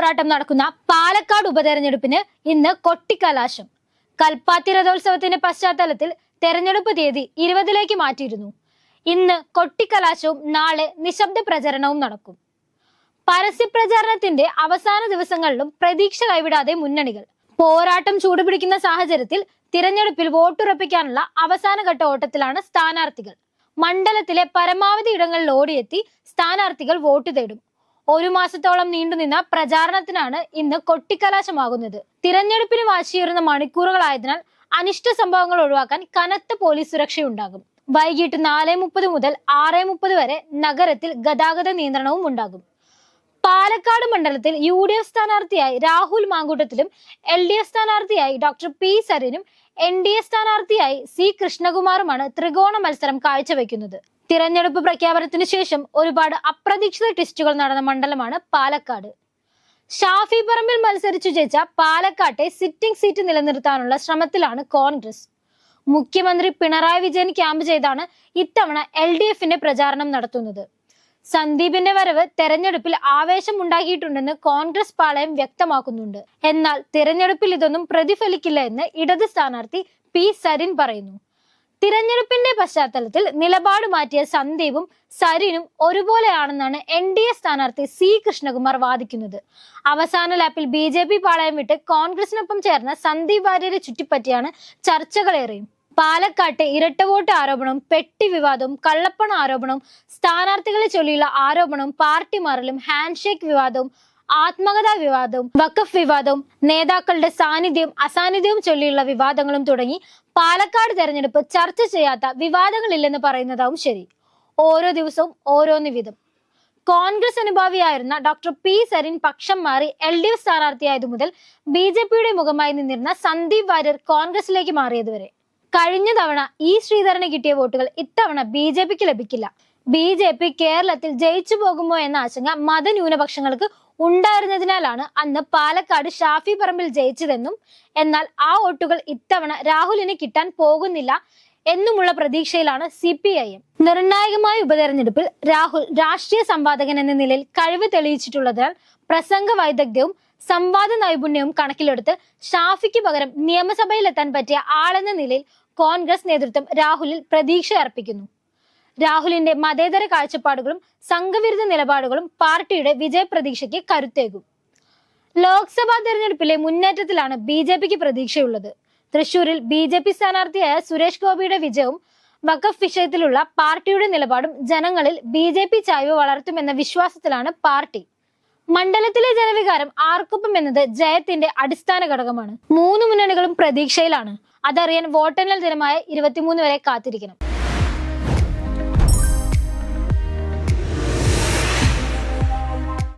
പോരാട്ടം നടക്കുന്ന പാലക്കാട് ഉപതെരഞ്ഞെടുപ്പിന് ഇന്ന് കൊട്ടിക്കലാശം. കൽപ്പാത്തി രഥോത്സവത്തിന്റെ പശ്ചാത്തലത്തിൽ തെരഞ്ഞെടുപ്പ് തീയതി ഇരുപതിലേക്ക് മാറ്റിയിരുന്നു. ഇന്ന് കൊട്ടിക്കലാശവും നാളെ നിശബ്ദ പ്രചരണവും നടക്കും. പരസ്യപ്രചാരണത്തിന്റെ അവസാന ദിവസങ്ങളിലും പ്രതീക്ഷ കൈവിടാതെ മുന്നണികൾ. പോരാട്ടം ചൂടുപിടിക്കുന്ന സാഹചര്യത്തിൽ തിരഞ്ഞെടുപ്പിൽ വോട്ടുറപ്പിക്കാനുള്ള അവസാനഘട്ട ഓട്ടത്തിലാണ് സ്ഥാനാർത്ഥികൾ. മണ്ഡലത്തിലെ പരമാവധി ഇടങ്ങളിൽ ഓടിയെത്തി സ്ഥാനാർത്ഥികൾ വോട്ട് തേടും. ഒരു മാസത്തോളം നീണ്ടുനിന്ന പ്രചാരണത്തിനാണ് ഇന്ന് കൊട്ടിക്കലാശമാകുന്നത്. തിരഞ്ഞെടുപ്പിന് വാശിയേറുന്ന മണിക്കൂറുകളായതിനാൽ അനിഷ്ട സംഭവങ്ങൾ ഒഴിവാക്കാൻ കനത്ത പോലീസ് സുരക്ഷയുണ്ടാകും. വൈകിട്ട് നാല് മുപ്പത് മുതൽ ആറ് മുപ്പത് വരെ നഗരത്തിൽ ഗതാഗത നിയന്ത്രണവും ഉണ്ടാകും. പാലക്കാട് മണ്ഡലത്തിൽ യു ഡി എഫ് സ്ഥാനാർത്ഥിയായി രാഹുൽ മാങ്കൂട്ടത്തിലും എൽ ഡി എഫ് സ്ഥാനാർത്ഥിയായി ഡോക്ടർ പി സരിനും എൻ ഡി എ സ്ഥാനാർത്ഥിയായി സി കൃഷ്ണകുമാറുമാണ് ത്രികോണ മത്സരം കാഴ്ചവെക്കുന്നത്. തിരഞ്ഞെടുപ്പ് പ്രഖ്യാപനത്തിന് ശേഷം ഒരുപാട് അപ്രതീക്ഷിത ട്വിസ്റ്റുകൾ നടന്ന മണ്ഡലമാണ് പാലക്കാട്. ഷാഫി പറമ്പിൽ മത്സരിച്ചു ജയിച്ച പാലക്കാട്ടെ സിറ്റിംഗ് സീറ്റ് നിലനിർത്താനുള്ള ശ്രമത്തിലാണ് കോൺഗ്രസ്. മുഖ്യമന്ത്രി പിണറായി വിജയൻ ക്യാമ്പ് ചെയ്താണ് ഇത്തവണ എൽ ഡി എഫിന്റെ പ്രചാരണം നടത്തുന്നത്. സന്ദീപിന്റെ വരവ് തെരഞ്ഞെടുപ്പിൽ ആവേശം ഉണ്ടാക്കിയിട്ടുണ്ടെന്ന് കോൺഗ്രസ് പാളയം വ്യക്തമാക്കുന്നുണ്ട്. എന്നാൽ തിരഞ്ഞെടുപ്പിൽ ഇതൊന്നും പ്രതിഫലിക്കില്ല എന്ന് ഇടത് സ്ഥാനാർത്ഥി പി സരിൻ പറയുന്നു. തിരഞ്ഞെടുപ്പിന്റെ പശ്ചാത്തലത്തിൽ നിലപാട് മാറ്റിയ സന്ദീപും സരിനും ഒരുപോലെയാണെന്നാണ് എൻ ഡി എ സ്ഥാനാർത്ഥി സി കൃഷ്ണകുമാർ വാദിക്കുന്നത്. അവസാന ലാപ്പിൽ ബി ജെ പി പാളയം വിട്ട് കോൺഗ്രസിനൊപ്പം ചേർന്ന സന്ദീപ് വാര്യരെ ചുറ്റിപ്പറ്റിയാണ് ചർച്ചകളേറെയും. പാലക്കാട്ടെ ഇരട്ട വോട്ട് ആരോപണവും പെട്ടി വിവാദവും കള്ളപ്പണ ആരോപണവും സ്ഥാനാർത്ഥികളെ ചൊല്ലിയുള്ള ആരോപണവും പാർട്ടി മാറലും ഹാൻഡ്ഷേക്ക് വിവാദവും ആത്മകഥാ വിവാദവും വക്കഫ് വിവാദവും നേതാക്കളുടെ സാന്നിധ്യവും അസാന്നിധ്യവും ചൊല്ലിയുള്ള വിവാദങ്ങളും തുടങ്ങി പാലക്കാട് തെരഞ്ഞെടുപ്പ് ചർച്ച ചെയ്യാത്ത വിവാദങ്ങളില്ലെന്ന് പറയുന്നതാവും ശരി. ഓരോ ദിവസവും ഓരോന്ന് വിധം കോൺഗ്രസ് അനുഭാവിയായിരുന്ന ഡോക്ടർ പി സരിൻ പക്ഷം മാറി എൽ ഡി എഫ് സ്ഥാനാർത്ഥിയായതു മുതൽ ബി ജെ പിയുടെ മുഖമായി നിന്നിരുന്ന സന്ദീപ് വാര്യർ കോൺഗ്രസിലേക്ക് മാറിയതുവരെ. കഴിഞ്ഞ തവണ ഇ ശ്രീധരന് കിട്ടിയ വോട്ടുകൾ ഇത്തവണ ബി ജെ പിക്ക് ലഭിക്കില്ല. ബി ജെ പി കേരളത്തിൽ ജയിച്ചു പോകുമോ എന്ന ആശങ്ക മതന്യൂനപക്ഷങ്ങൾക്ക് ഉണ്ടായിരുന്നതിനാലാണ് അന്ന് പാലക്കാട് ഷാഫി പറമ്പിൽ ജയിച്ചതെന്നും എന്നാൽ ആ വോട്ടുകൾ ഇത്തവണ രാഹുലിന് കിട്ടാൻ പോകുന്നില്ല എന്നുമുള്ള പ്രതീക്ഷയിലാണ് സി പി ഐ എം. നിർണായകമായ ഉപതെരഞ്ഞെടുപ്പിൽ രാഹുൽ രാഷ്ട്രീയ സംവാദകൻ എന്ന നിലയിൽ കഴിവ് തെളിയിച്ചിട്ടുള്ളതിനാൽ പ്രസംഗ വൈദഗ്ധ്യവും സംവാദ നൈപുണ്യവും കണക്കിലെടുത്ത് ഷാഫിക്ക് പകരം നിയമസഭയിലെത്താൻ പറ്റിയ ആളെന്ന നിലയിൽ കോൺഗ്രസ് നേതൃത്വം രാഹുലിൽ പ്രതീക്ഷ അർപ്പിക്കുന്നു രാഹുലിന്റെ മതേതര കാഴ്ചപ്പാടുകളും സംഘവിരുദ്ധ നിലപാടുകളും പാർട്ടിയുടെ വിജയപ്രതീക്ഷയ്ക്ക് കരുത്തേകും. ലോക്സഭാ തെരഞ്ഞെടുപ്പിലെ മുന്നേറ്റത്തിലാണ് ബി ജെ പിക്ക് പ്രതീക്ഷയുള്ളത്. തൃശൂരിൽ ബി ജെ പി സ്ഥാനാർത്ഥിയായ സുരേഷ് ഗോപിയുടെ വിജയവും വഖഫ് വിഷയത്തിലുള്ള പാർട്ടിയുടെ നിലപാടും ജനങ്ങളിൽ ബി ജെ പി ചായ്വ് വളർത്തുമെന്ന വിശ്വാസത്തിലാണ് പാർട്ടി. മണ്ഡലത്തിലെ ജനവികാരം ആർക്കൊപ്പം എന്നത് ജയത്തിന്റെ അടിസ്ഥാന ഘടകമാണ്. മൂന്ന് മുന്നണികളും പ്രതീക്ഷയിലാണ്. അതറിയാൻ വോട്ടെണ്ണൽ ദിനമായ ഇരുപത്തിമൂന്ന് വരെ കാത്തിരിക്കണം.